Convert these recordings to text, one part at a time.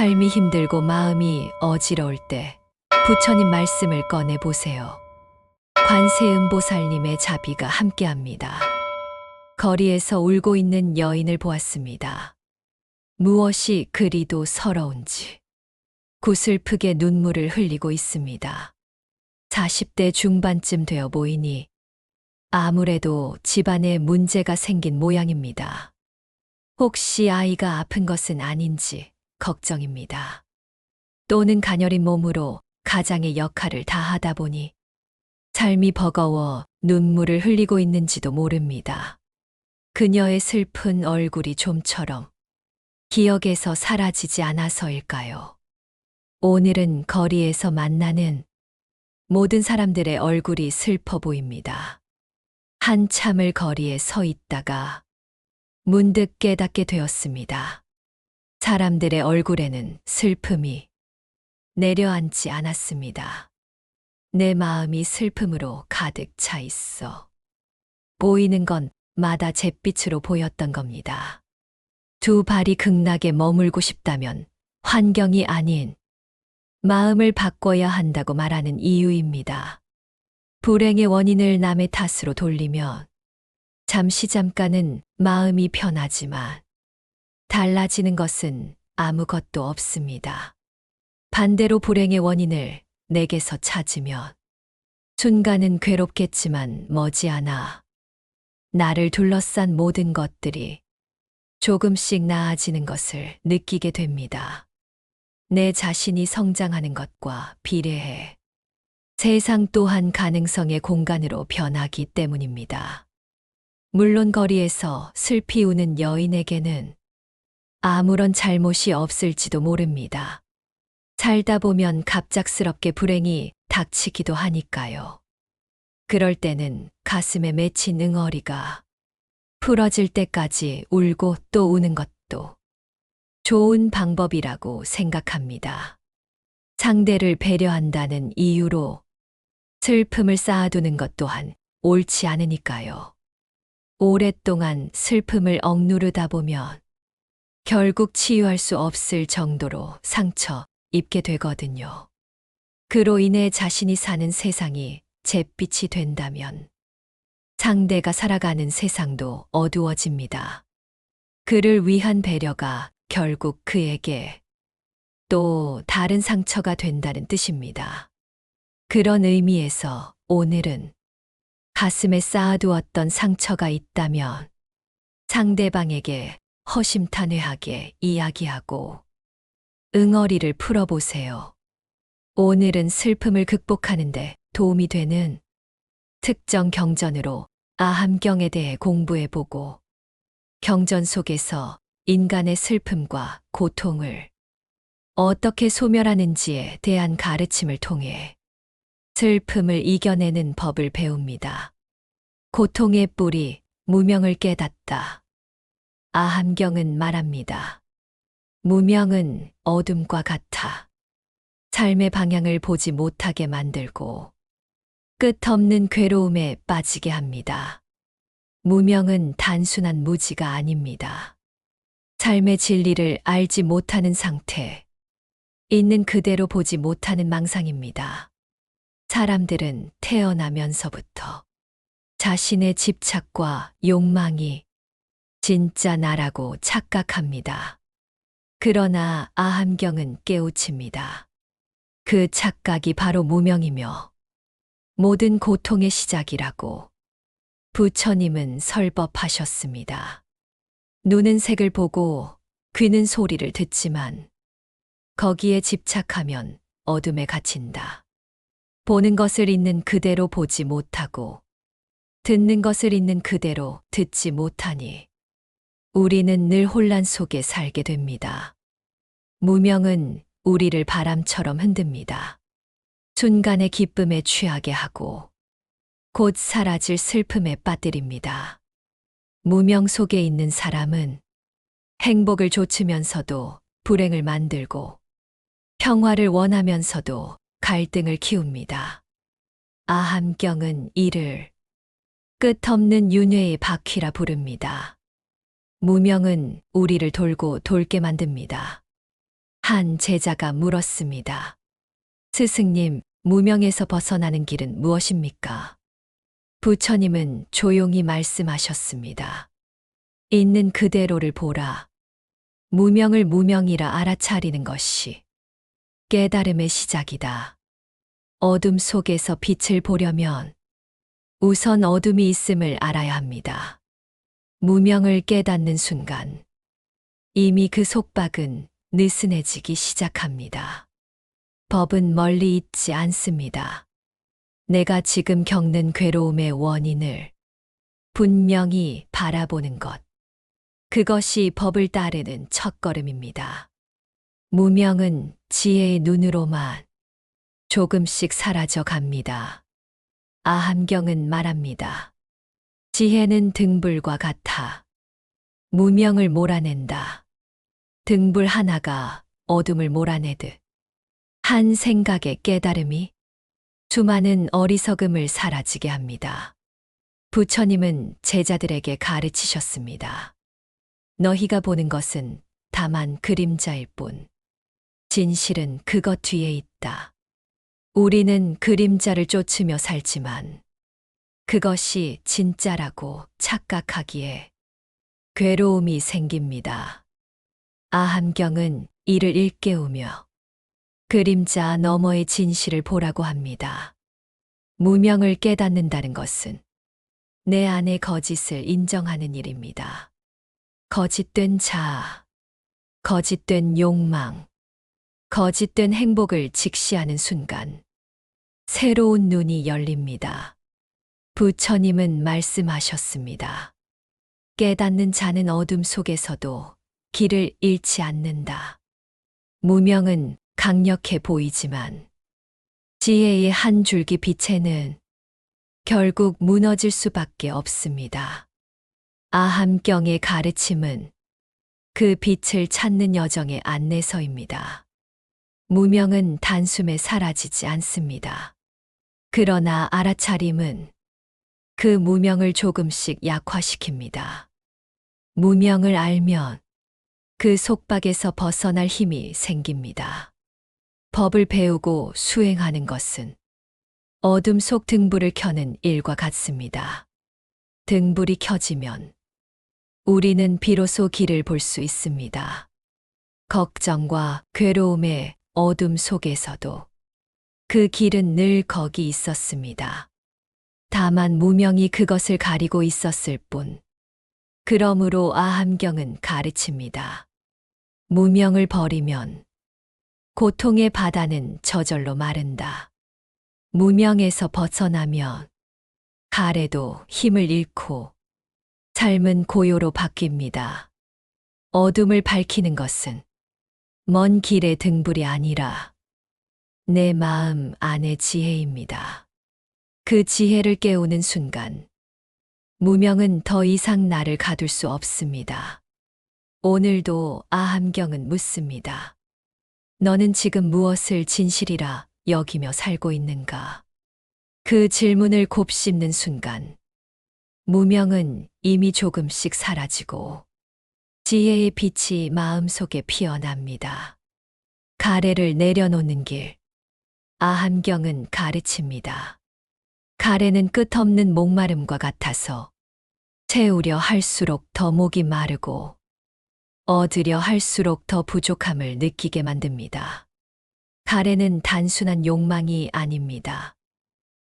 삶이 힘들고 마음이 어지러울 때 부처님 말씀을 꺼내 보세요. 관세음보살님의 자비가 함께합니다. 거리에서 울고 있는 여인을 보았습니다. 무엇이 그리도 서러운지 구슬프게 눈물을 흘리고 있습니다. 40대 중반쯤 되어 보이니 아무래도 집안에 문제가 생긴 모양입니다. 혹시 아이가 아픈 것은 아닌지 걱정입니다. 또는 가녀린 몸으로 가장의 역할을 다 하다 보니 삶이 버거워 눈물을 흘리고 있는지도 모릅니다. 그녀의 슬픈 얼굴이 좀처럼 기억에서 사라지지 않아서일까요? 오늘은 거리에서 만나는 모든 사람들의 얼굴이 슬퍼 보입니다. 한참을 거리에 서 있다가 문득 깨닫게 되었습니다. 사람들의 얼굴에는 슬픔이 내려앉지 않았습니다. 내 마음이 슬픔으로 가득 차 있어. 보이는 건 마다 잿빛으로 보였던 겁니다. 두 발이 극락에 머물고 싶다면 환경이 아닌 마음을 바꿔야 한다고 말하는 이유입니다. 불행의 원인을 남의 탓으로 돌리면 잠시 잠깐은 마음이 편하지만 달라지는 것은 아무것도 없습니다. 반대로 불행의 원인을 내게서 찾으면 순간은 괴롭겠지만 머지않아 나를 둘러싼 모든 것들이 조금씩 나아지는 것을 느끼게 됩니다. 내 자신이 성장하는 것과 비례해 세상 또한 가능성의 공간으로 변하기 때문입니다. 물론 거리에서 슬피 우는 여인에게는 아무런 잘못이 없을지도 모릅니다. 살다 보면 갑작스럽게 불행이 닥치기도 하니까요. 그럴 때는 가슴에 맺힌 응어리가 풀어질 때까지 울고 또 우는 것도 좋은 방법이라고 생각합니다. 상대를 배려한다는 이유로 슬픔을 쌓아두는 것 또한 옳지 않으니까요. 오랫동안 슬픔을 억누르다 보면 결국 치유할 수 없을 정도로 상처 입게 되거든요. 그로 인해 자신이 사는 세상이 잿빛이 된다면 상대가 살아가는 세상도 어두워집니다. 그를 위한 배려가 결국 그에게 또 다른 상처가 된다는 뜻입니다. 그런 의미에서 오늘은 가슴에 쌓아두었던 상처가 있다면 상대방에게 허심탄회하게 이야기하고 응어리를 풀어보세요. 오늘은 슬픔을 극복하는데 도움이 되는 특정 경전으로 아함경에 대해 공부해보고 경전 속에서 인간의 슬픔과 고통을 어떻게 소멸하는지에 대한 가르침을 통해 슬픔을 이겨내는 법을 배웁니다. 고통의 뿌리, 무명을 깨닫다. 아함경은 말합니다. 무명은 어둠과 같아. 삶의 방향을 보지 못하게 만들고 끝없는 괴로움에 빠지게 합니다. 무명은 단순한 무지가 아닙니다. 삶의 진리를 알지 못하는 상태, 있는 그대로 보지 못하는 망상입니다. 사람들은 태어나면서부터 자신의 집착과 욕망이 진짜 나라고 착각합니다. 그러나 아함경은 깨우칩니다. 그 착각이 바로 무명이며 모든 고통의 시작이라고 부처님은 설법하셨습니다. 눈은 색을 보고 귀는 소리를 듣지만 거기에 집착하면 어둠에 갇힌다. 보는 것을 있는 그대로 보지 못하고 듣는 것을 있는 그대로 듣지 못하니 우리는 늘 혼란 속에 살게 됩니다. 무명은 우리를 바람처럼 흔듭니다. 순간의 기쁨에 취하게 하고 곧 사라질 슬픔에 빠뜨립니다. 무명 속에 있는 사람은 행복을 좇으면서도 불행을 만들고 평화를 원하면서도 갈등을 키웁니다. 아함경은 이를 끝없는 윤회의 바퀴라 부릅니다. 무명은 우리를 돌고 돌게 만듭니다. 한 제자가 물었습니다. 스승님, 무명에서 벗어나는 길은 무엇입니까? 부처님은 조용히 말씀하셨습니다. 있는 그대로를 보라. 무명을 무명이라 알아차리는 것이 깨달음의 시작이다. 어둠 속에서 빛을 보려면 우선 어둠이 있음을 알아야 합니다. 무명을 깨닫는 순간 이미 그 속박은 느슨해지기 시작합니다. 법은 멀리 있지 않습니다. 내가 지금 겪는 괴로움의 원인을 분명히 바라보는 것. 그것이 법을 따르는 첫걸음입니다. 무명은 지혜의 눈으로만 조금씩 사라져 갑니다. 아함경은 말합니다. 지혜는 등불과 같아 무명을 몰아낸다. 등불 하나가 어둠을 몰아내듯 한 생각의 깨달음이 수많은 어리석음을 사라지게 합니다. 부처님은 제자들에게 가르치셨습니다. 너희가 보는 것은 다만 그림자일 뿐. 진실은 그것 뒤에 있다. 우리는 그림자를 쫓으며 살지만 그것이 진짜라고 착각하기에 괴로움이 생깁니다. 아함경은 이를 일깨우며 그림자 너머의 진실을 보라고 합니다. 무명을 깨닫는다는 것은 내 안의 거짓을 인정하는 일입니다. 거짓된 자아, 거짓된 욕망, 거짓된 행복을 직시하는 순간 새로운 눈이 열립니다. 부처님은 말씀하셨습니다. 깨닫는 자는 어둠 속에서도 길을 잃지 않는다. 무명은 강력해 보이지만 지혜의 한 줄기 빛에는 결국 무너질 수밖에 없습니다. 아함경의 가르침은 그 빛을 찾는 여정의 안내서입니다. 무명은 단숨에 사라지지 않습니다. 그러나 알아차림은 그 무명을 조금씩 약화시킵니다. 무명을 알면 그 속박에서 벗어날 힘이 생깁니다. 법을 배우고 수행하는 것은 어둠 속 등불을 켜는 일과 같습니다. 등불이 켜지면 우리는 비로소 길을 볼 수 있습니다. 걱정과 괴로움의 어둠 속에서도 그 길은 늘 거기 있었습니다. 다만 무명이 그것을 가리고 있었을 뿐. 그러므로 아함경은 가르칩니다. 무명을 버리면 고통의 바다는 저절로 마른다. 무명에서 벗어나면 가래도 힘을 잃고 삶은 고요로 바뀝니다. 어둠을 밝히는 것은 먼 길의 등불이 아니라 내 마음 안의 지혜입니다. 그 지혜를 깨우는 순간 무명은 더 이상 나를 가둘 수 없습니다. 오늘도 아함경은 묻습니다. 너는 지금 무엇을 진실이라 여기며 살고 있는가? 그 질문을 곱씹는 순간 무명은 이미 조금씩 사라지고 지혜의 빛이 마음속에 피어납니다. 가래를 내려놓는 길. 아함경은 가르칩니다. 가래는 끝없는 목마름과 같아서 채우려 할수록 더 목이 마르고 얻으려 할수록 더 부족함을 느끼게 만듭니다. 가래는 단순한 욕망이 아닙니다.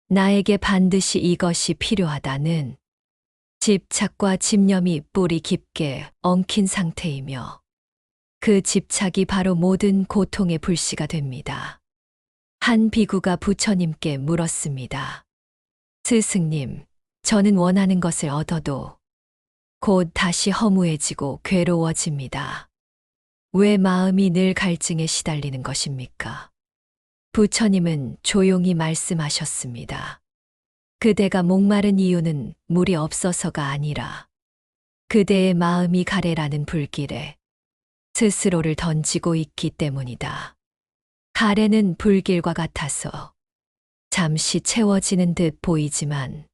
나에게 반드시 이것이 필요하다는 집착과 집념이 뿌리 깊게 엉킨 상태이며 그 집착이 바로 모든 고통의 불씨가 됩니다. 한 비구가 부처님께 물었습니다. 스승님, 저는 원하는 것을 얻어도 곧 다시 허무해지고 괴로워집니다. 왜 마음이 늘 갈증에 시달리는 것입니까? 부처님은 조용히 말씀하셨습니다. 그대가 목마른 이유는 물이 없어서가 아니라 그대의 마음이 가래라는 불길에 스스로를 던지고 있기 때문이다. 가래는 불길과 같아서 잠시 채워지는 듯 보이지만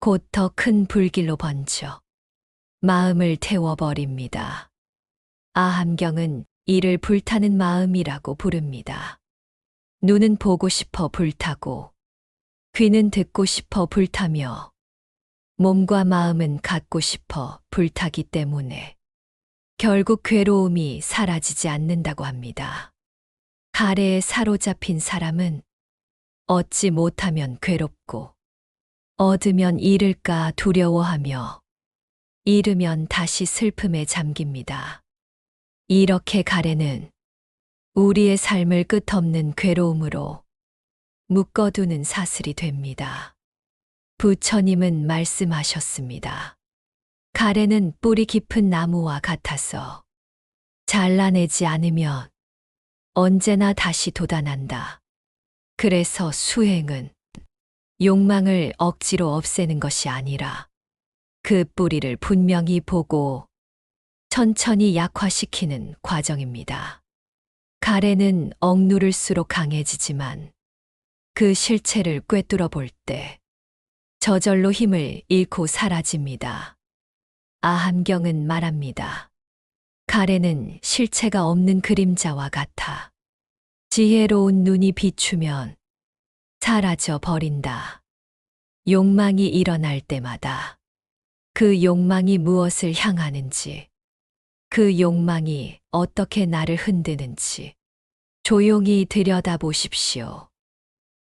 곧 더 큰 불길로 번져 마음을 태워버립니다. 아함경은 이를 불타는 마음이라고 부릅니다. 눈은 보고 싶어 불타고, 귀는 듣고 싶어 불타며, 몸과 마음은 갖고 싶어 불타기 때문에 결국 괴로움이 사라지지 않는다고 합니다. 가래에 사로잡힌 사람은 얻지 못하면 괴롭고, 얻으면 잃을까 두려워하며, 잃으면 다시 슬픔에 잠깁니다. 이렇게 가래는 우리의 삶을 끝없는 괴로움으로 묶어두는 사슬이 됩니다. 부처님은 말씀하셨습니다. 가래는 뿌리 깊은 나무와 같아서 잘라내지 않으면 언제나 다시 돋아난다. 그래서 수행은 욕망을 억지로 없애는 것이 아니라 그 뿌리를 분명히 보고 천천히 약화시키는 과정입니다. 가래는 억누를수록 강해지지만 그 실체를 꿰뚫어 볼 때 저절로 힘을 잃고 사라집니다. 아함경은 말합니다. 가래는 실체가 없는 그림자와 같아 지혜로운 눈이 비추면 사라져 버린다. 욕망이 일어날 때마다 그 욕망이 무엇을 향하는지, 그 욕망이 어떻게 나를 흔드는지 조용히 들여다보십시오.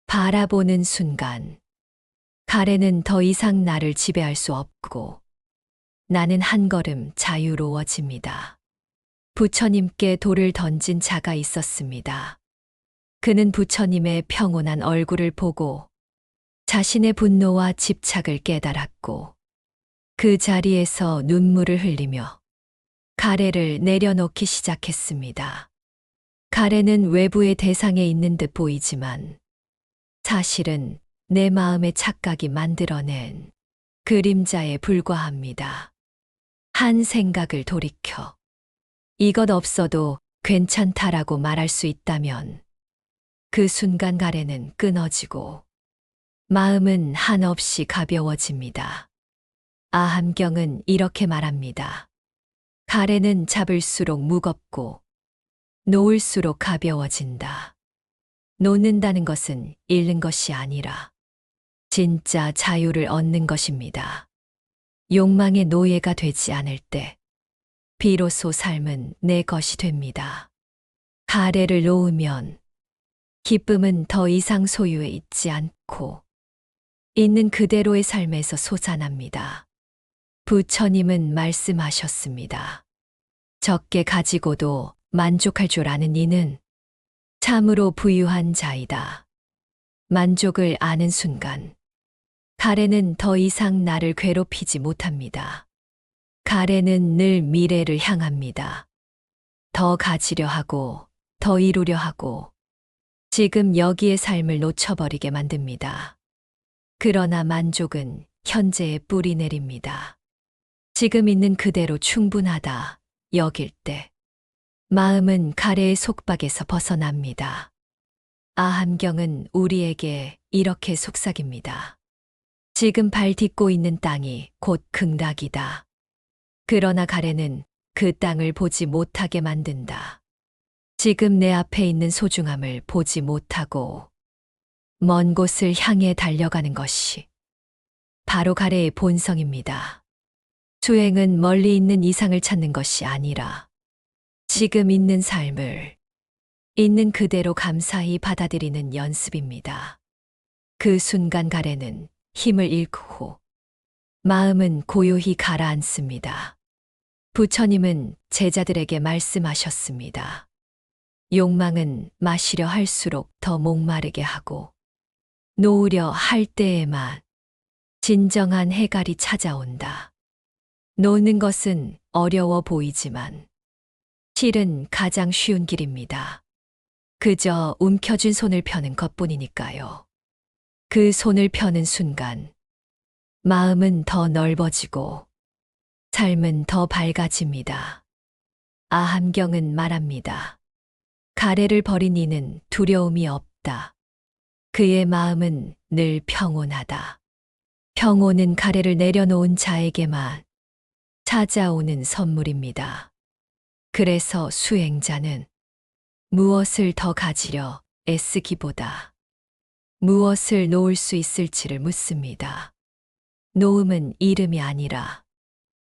바라보는 순간, 가래는 더 이상 나를 지배할 수 없고, 나는 한 걸음 자유로워집니다. 부처님께 돌을 던진 자가 있었습니다. 그는 부처님의 평온한 얼굴을 보고 자신의 분노와 집착을 깨달았고 그 자리에서 눈물을 흘리며 가래를 내려놓기 시작했습니다. 가래는 외부의 대상에 있는 듯 보이지만 사실은 내 마음의 착각이 만들어낸 그림자에 불과합니다. 한 생각을 돌이켜 이것 없어도 괜찮다라고 말할 수 있다면 그 순간 가래는 끊어지고 마음은 한없이 가벼워집니다. 아함경은 이렇게 말합니다. 가래는 잡을수록 무겁고 놓을수록 가벼워진다. 놓는다는 것은 잃는 것이 아니라 진짜 자유를 얻는 것입니다. 욕망의 노예가 되지 않을 때 비로소 삶은 내 것이 됩니다. 가래를 놓으면 기쁨은 더 이상 소유에 있지 않고 있는 그대로의 삶에서 솟아납니다. 부처님은 말씀하셨습니다. 적게 가지고도 만족할 줄 아는 이는 참으로 부유한 자이다. 만족을 아는 순간, 가래는 더 이상 나를 괴롭히지 못합니다. 가래는 늘 미래를 향합니다. 더 가지려 하고, 더 이루려 하고, 지금 여기의 삶을 놓쳐버리게 만듭니다. 그러나 만족은 현재에 뿌리 내립니다. 지금 있는 그대로 충분하다 여길 때 마음은 가래의 속박에서 벗어납니다. 아함경은 우리에게 이렇게 속삭입니다. 지금 발 딛고 있는 땅이 곧 극락이다. 그러나 가래는 그 땅을 보지 못하게 만든다. 지금 내 앞에 있는 소중함을 보지 못하고 먼 곳을 향해 달려가는 것이 바로 가래의 본성입니다. 수행은 멀리 있는 이상을 찾는 것이 아니라 지금 있는 삶을 있는 그대로 감사히 받아들이는 연습입니다. 그 순간 가래는 힘을 잃고 마음은 고요히 가라앉습니다. 부처님은 제자들에게 말씀하셨습니다. 욕망은 마시려 할수록 더 목마르게 하고 놓으려 할 때에만 진정한 해갈이 찾아온다. 노는 것은 어려워 보이지만 실은 가장 쉬운 길입니다. 그저 움켜쥔 손을 펴는 것 뿐이니까요. 그 손을 펴는 순간 마음은 더 넓어지고 삶은 더 밝아집니다. 아함경은 말합니다. 가래를 버린 이는 두려움이 없다. 그의 마음은 늘 평온하다. 평온은 가래를 내려놓은 자에게만 찾아오는 선물입니다. 그래서 수행자는 무엇을 더 가지려 애쓰기보다 무엇을 놓을 수 있을지를 묻습니다. 놓음은 이름이 아니라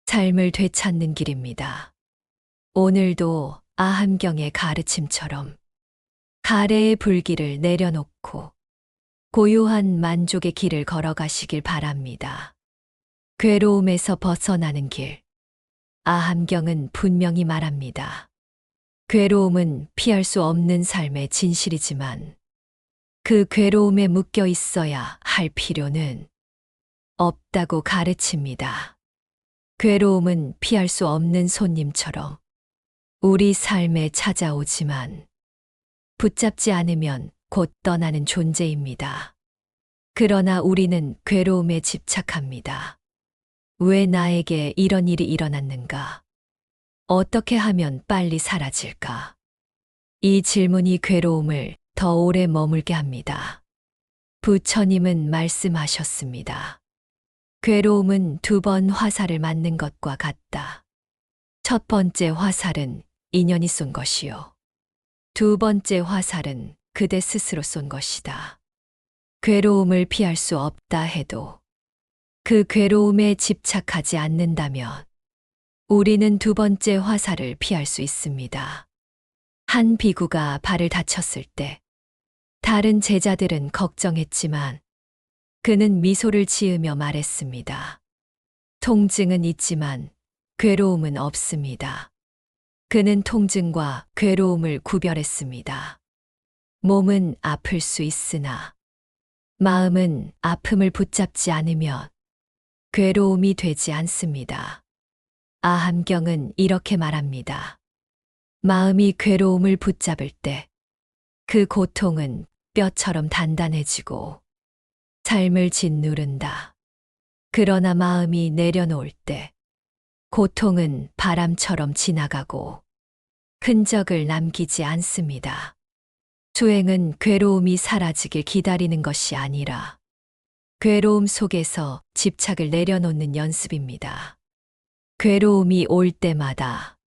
삶을 되찾는 길입니다. 오늘도 아함경의 가르침처럼 가래의 불길을 내려놓고 고요한 만족의 길을 걸어가시길 바랍니다. 괴로움에서 벗어나는 길. 아함경은 분명히 말합니다. 괴로움은 피할 수 없는 삶의 진실이지만 그 괴로움에 묶여 있어야 할 필요는 없다고 가르칩니다. 괴로움은 피할 수 없는 손님처럼 우리 삶에 찾아오지만 붙잡지 않으면 곧 떠나는 존재입니다. 그러나 우리는 괴로움에 집착합니다. 왜 나에게 이런 일이 일어났는가? 어떻게 하면 빨리 사라질까? 이 질문이 괴로움을 더 오래 머물게 합니다. 부처님은 말씀하셨습니다. 괴로움은 두 번 화살을 맞는 것과 같다. 첫 번째 화살은 인연이 쏜 것이요. 두 번째 화살은 그대 스스로 쏜 것이다. 괴로움을 피할 수 없다 해도 그 괴로움에 집착하지 않는다면 우리는 두 번째 화살을 피할 수 있습니다. 한 비구가 발을 다쳤을 때 다른 제자들은 걱정했지만 그는 미소를 지으며 말했습니다. 통증은 있지만 괴로움은 없습니다. 그는 통증과 괴로움을 구별했습니다. 몸은 아플 수 있으나 마음은 아픔을 붙잡지 않으면 괴로움이 되지 않습니다. 아함경은 이렇게 말합니다. 마음이 괴로움을 붙잡을 때 그 고통은 뼈처럼 단단해지고 삶을 짓누른다. 그러나 마음이 내려놓을 때 고통은 바람처럼 지나가고 흔적을 남기지 않습니다. 수행은 괴로움이 사라지길 기다리는 것이 아니라 괴로움 속에서 집착을 내려놓는 연습입니다. 괴로움이 올 때마다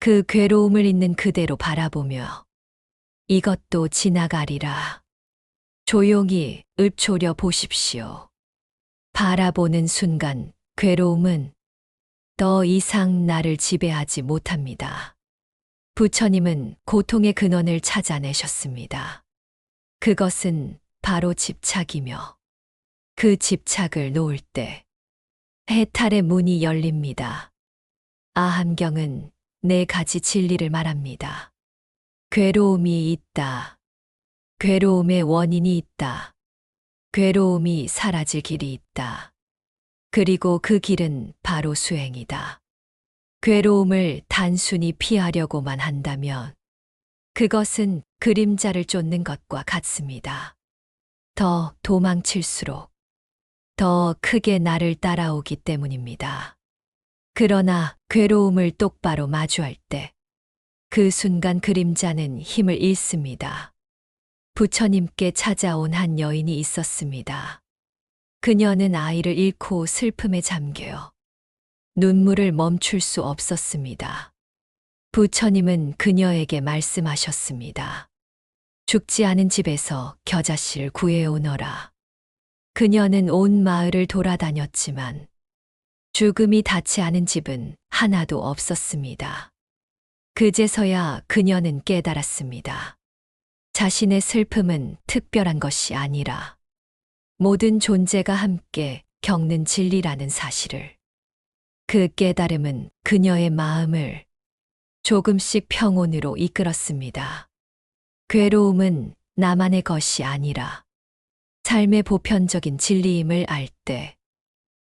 그 괴로움을 있는 그대로 바라보며 이것도 지나가리라. 조용히 읊조려 보십시오. 바라보는 순간 괴로움은 더 이상 나를 지배하지 못합니다. 부처님은 고통의 근원을 찾아내셨습니다. 그것은 바로 집착이며 그 집착을 놓을 때 해탈의 문이 열립니다. 아함경은 네 가지 진리를 말합니다. 괴로움이 있다. 괴로움의 원인이 있다. 괴로움이 사라질 길이 있다. 그리고 그 길은 바로 수행이다. 괴로움을 단순히 피하려고만 한다면 그것은 그림자를 쫓는 것과 같습니다. 더 도망칠수록 더 크게 나를 따라오기 때문입니다. 그러나 괴로움을 똑바로 마주할 때 그 순간 그림자는 힘을 잃습니다. 부처님께 찾아온 한 여인이 있었습니다. 그녀는 아이를 잃고 슬픔에 잠겨 눈물을 멈출 수 없었습니다. 부처님은 그녀에게 말씀하셨습니다. 죽지 않은 집에서 겨자씨를 구해오너라. 그녀는 온 마을을 돌아다녔지만 죽음이 닿지 않은 집은 하나도 없었습니다. 그제서야 그녀는 깨달았습니다. 자신의 슬픔은 특별한 것이 아니라 모든 존재가 함께 겪는 진리라는 사실을. 그 깨달음은 그녀의 마음을 조금씩 평온으로 이끌었습니다. 괴로움은 나만의 것이 아니라 삶의 보편적인 진리임을 알 때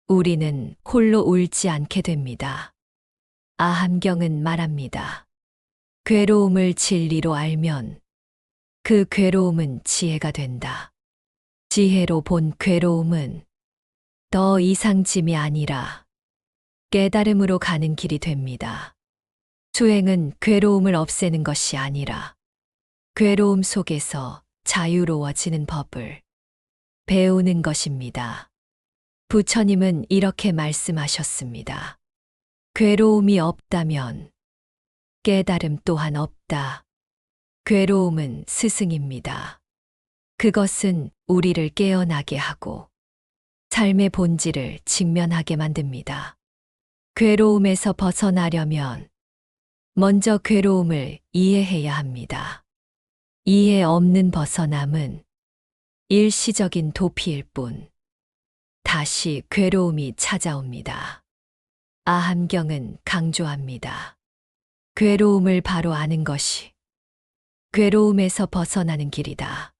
우리는 홀로 울지 않게 됩니다. 아함경은 말합니다. 괴로움을 진리로 알면 그 괴로움은 지혜가 된다. 지혜로 본 괴로움은 더 이상 짐이 아니라 깨달음으로 가는 길이 됩니다. 수행은 괴로움을 없애는 것이 아니라 괴로움 속에서 자유로워지는 법을 배우는 것입니다. 부처님은 이렇게 말씀하셨습니다. 괴로움이 없다면 깨달음 또한 없다. 괴로움은 스승입니다. 그것은 우리를 깨어나게 하고 삶의 본질을 직면하게 만듭니다. 괴로움에서 벗어나려면 먼저 괴로움을 이해해야 합니다. 이해 없는 벗어남은 일시적인 도피일 뿐 다시 괴로움이 찾아옵니다. 아함경은 강조합니다. 괴로움을 바로 아는 것이 괴로움에서 벗어나는 길이다.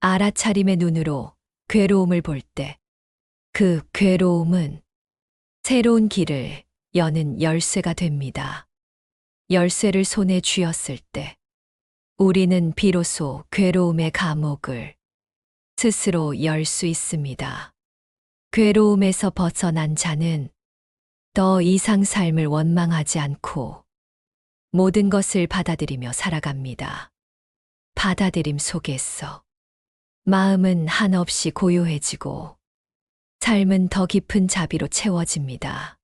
알아차림의 눈으로 괴로움을 볼 때 그 괴로움은 새로운 길을 여는 열쇠가 됩니다. 열쇠를 손에 쥐었을 때 우리는 비로소 괴로움의 감옥을 스스로 열 수 있습니다. 괴로움에서 벗어난 자는 더 이상 삶을 원망하지 않고 모든 것을 받아들이며 살아갑니다. 받아들임 속에서 마음은 한없이 고요해지고 삶은 더 깊은 자비로 채워집니다.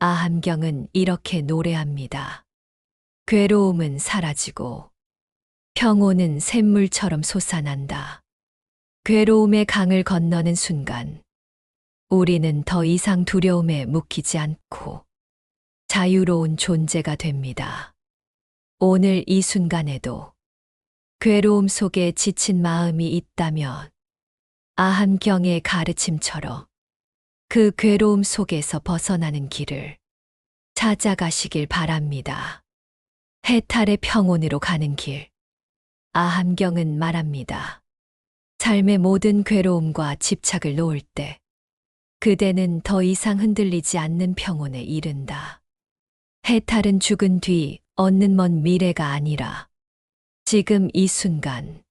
아함경은 이렇게 노래합니다. 괴로움은 사라지고 평온은 샘물처럼 솟아난다. 괴로움의 강을 건너는 순간 우리는 더 이상 두려움에 묶이지 않고 자유로운 존재가 됩니다. 오늘 이 순간에도 괴로움 속에 지친 마음이 있다면 아함경의 가르침처럼 그 괴로움 속에서 벗어나는 길을 찾아가시길 바랍니다. 해탈의 평온으로 가는 길. 아함경은 말합니다. 삶의 모든 괴로움과 집착을 놓을 때 그대는 더 이상 흔들리지 않는 평온에 이른다. 해탈은 죽은 뒤 얻는 먼 미래가 아니라 지금 이 순간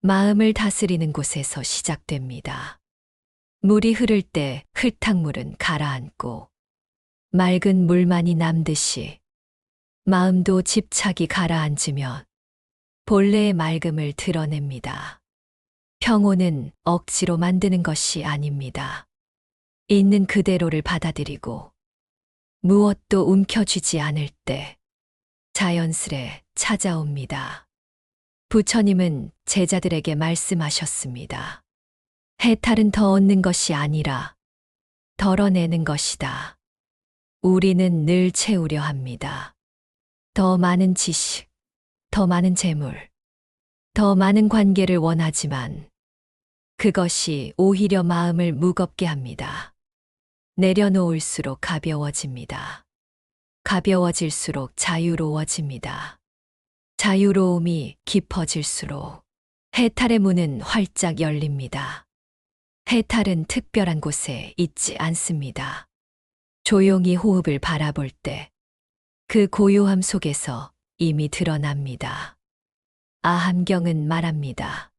마음을 다스리는 곳에서 시작됩니다. 물이 흐를 때 흙탕물은 가라앉고 맑은 물만이 남듯이 마음도 집착이 가라앉으면 본래의 맑음을 드러냅니다. 평온은 억지로 만드는 것이 아닙니다. 있는 그대로를 받아들이고 무엇도 움켜쥐지 않을 때 자연스레 찾아옵니다. 부처님은 제자들에게 말씀하셨습니다. 해탈은 더 얻는 것이 아니라 덜어내는 것이다. 우리는 늘 채우려 합니다. 더 많은 지식, 더 많은 재물, 더 많은 관계를 원하지만 그것이 오히려 마음을 무겁게 합니다. 내려놓을수록 가벼워집니다. 가벼워질수록 자유로워집니다. 자유로움이 깊어질수록 해탈의 문은 활짝 열립니다. 해탈은 특별한 곳에 있지 않습니다. 조용히 호흡을 바라볼 때 그 고요함 속에서 이미 드러납니다. 아함경은 말합니다.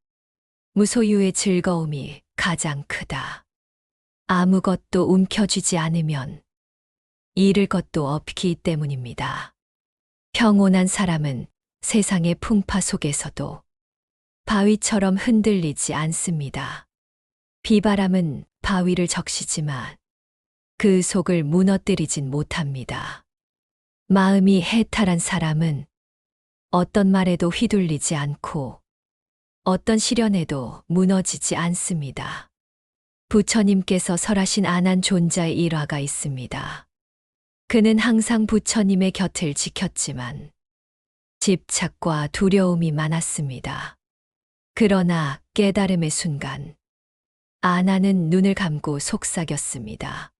무소유의 즐거움이 가장 크다. 아무것도 움켜쥐지 않으면 잃을 것도 없기 때문입니다. 평온한 사람은 세상의 풍파 속에서도 바위처럼 흔들리지 않습니다. 비바람은 바위를 적시지만 그 속을 무너뜨리진 못합니다. 마음이 해탈한 사람은 어떤 말에도 휘둘리지 않고 어떤 시련에도 무너지지 않습니다. 부처님께서 설하신 안한 존자의 일화가 있습니다. 그는 항상 부처님의 곁을 지켰지만 집착과 두려움이 많았습니다. 그러나 깨달음의 순간 아나는 눈을 감고 속삭였습니다.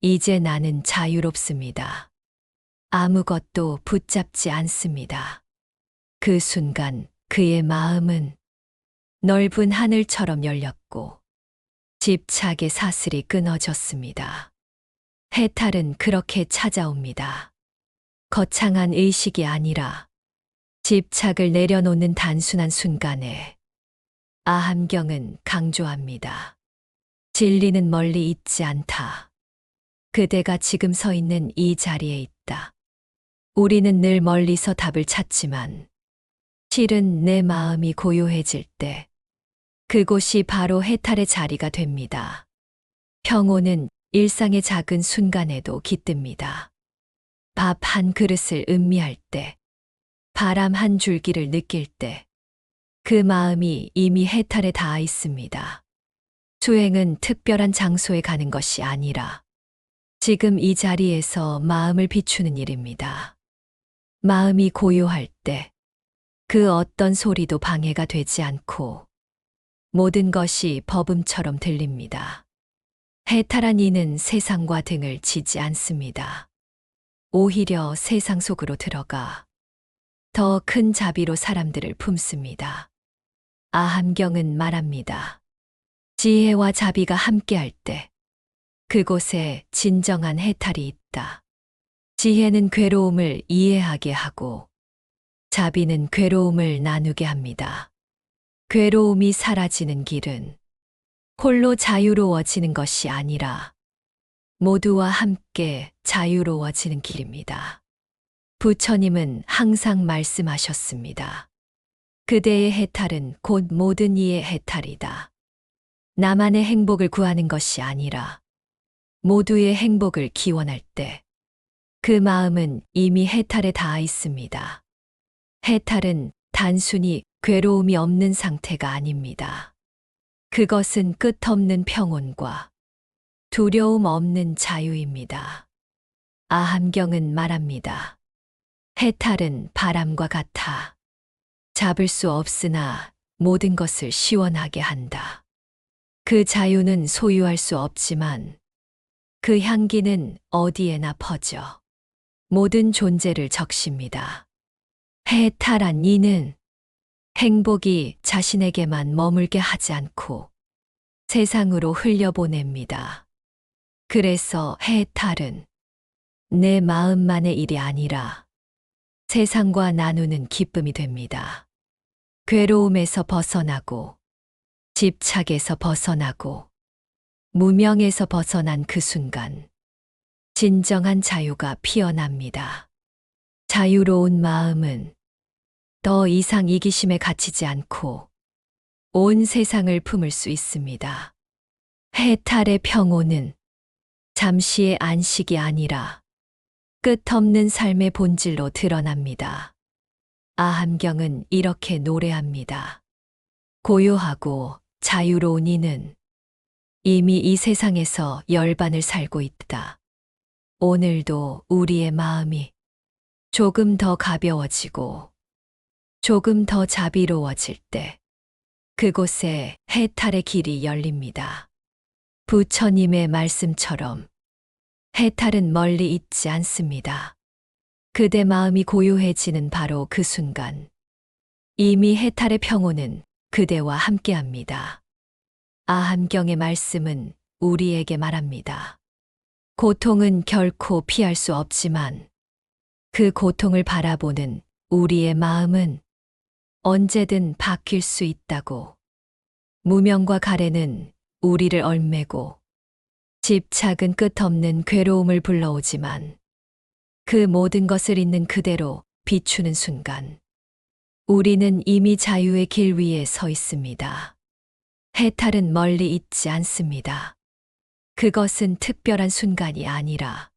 이제 나는 자유롭습니다. 아무것도 붙잡지 않습니다. 그 순간 그의 마음은 넓은 하늘처럼 열렸고 집착의 사슬이 끊어졌습니다. 해탈은 그렇게 찾아옵니다. 거창한 의식이 아니라 집착을 내려놓는 단순한 순간에 아함경은 강조합니다. 진리는 멀리 있지 않다. 그대가 지금 서 있는 이 자리에 있다. 우리는 늘 멀리서 답을 찾지만 실은 내 마음이 고요해질 때 그곳이 바로 해탈의 자리가 됩니다. 평온은 일상의 작은 순간에도 깃듭니다. 밥 한 그릇을 음미할 때, 바람 한 줄기를 느낄 때, 그 마음이 이미 해탈에 닿아 있습니다. 수행은 특별한 장소에 가는 것이 아니라 지금 이 자리에서 마음을 비추는 일입니다. 마음이 고요할 때 그 어떤 소리도 방해가 되지 않고 모든 것이 법음처럼 들립니다. 해탈한 이는 세상과 등을 지지 않습니다. 오히려 세상 속으로 들어가 더 큰 자비로 사람들을 품습니다. 아함경은 말합니다. 지혜와 자비가 함께할 때 그곳에 진정한 해탈이 있다. 지혜는 괴로움을 이해하게 하고 자비는 괴로움을 나누게 합니다. 괴로움이 사라지는 길은 홀로 자유로워지는 것이 아니라 모두와 함께 자유로워지는 길입니다. 부처님은 항상 말씀하셨습니다. 그대의 해탈은 곧 모든 이의 해탈이다. 나만의 행복을 구하는 것이 아니라 모두의 행복을 기원할 때 그 마음은 이미 해탈에 닿아 있습니다. 해탈은 단순히 괴로움이 없는 상태가 아닙니다. 그것은 끝없는 평온과 두려움 없는 자유입니다. 아함경은 말합니다. 해탈은 바람과 같아. 잡을 수 없으나 모든 것을 시원하게 한다. 그 자유는 소유할 수 없지만 그 향기는 어디에나 퍼져 모든 존재를 적십니다. 해탈한 이는 행복이 자신에게만 머물게 하지 않고 세상으로 흘려보냅니다. 그래서 해탈은 내 마음만의 일이 아니라 세상과 나누는 기쁨이 됩니다. 괴로움에서 벗어나고 집착에서 벗어나고 무명에서 벗어난 그 순간 진정한 자유가 피어납니다. 자유로운 마음은 더 이상 이기심에 갇히지 않고 온 세상을 품을 수 있습니다. 해탈의 평온은 잠시의 안식이 아니라 끝없는 삶의 본질로 드러납니다. 아함경은 이렇게 노래합니다. 고요하고 자유로운 이는 이미 이 세상에서 열반을 살고 있다. 오늘도 우리의 마음이 조금 더 가벼워지고 조금 더 자비로워질 때 그곳에 해탈의 길이 열립니다. 부처님의 말씀처럼 해탈은 멀리 있지 않습니다. 그대 마음이 고요해지는 바로 그 순간 이미 해탈의 평온은 그대와 함께합니다. 아함경의 말씀은 우리에게 말합니다. 고통은 결코 피할 수 없지만 그 고통을 바라보는 우리의 마음은 언제든 바뀔 수 있다고. 무명과 가래는 우리를 얼매고 집착은 끝없는 괴로움을 불러오지만 그 모든 것을 있는 그대로 비추는 순간 우리는 이미 자유의 길 위에 서 있습니다. 해탈은 멀리 있지 않습니다. 그것은 특별한 순간이 아니라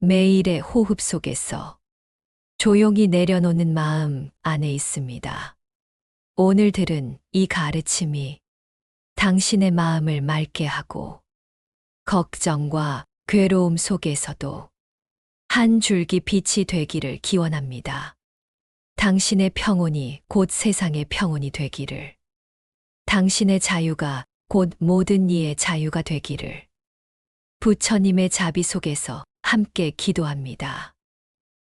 매일의 호흡 속에서 조용히 내려놓는 마음 안에 있습니다. 오늘 들은 이 가르침이 당신의 마음을 맑게 하고 걱정과 괴로움 속에서도 한 줄기 빛이 되기를 기원합니다. 당신의 평온이 곧 세상의 평온이 되기를. 당신의 자유가 곧 모든 이의 자유가 되기를. 부처님의 자비 속에서 함께 기도합니다.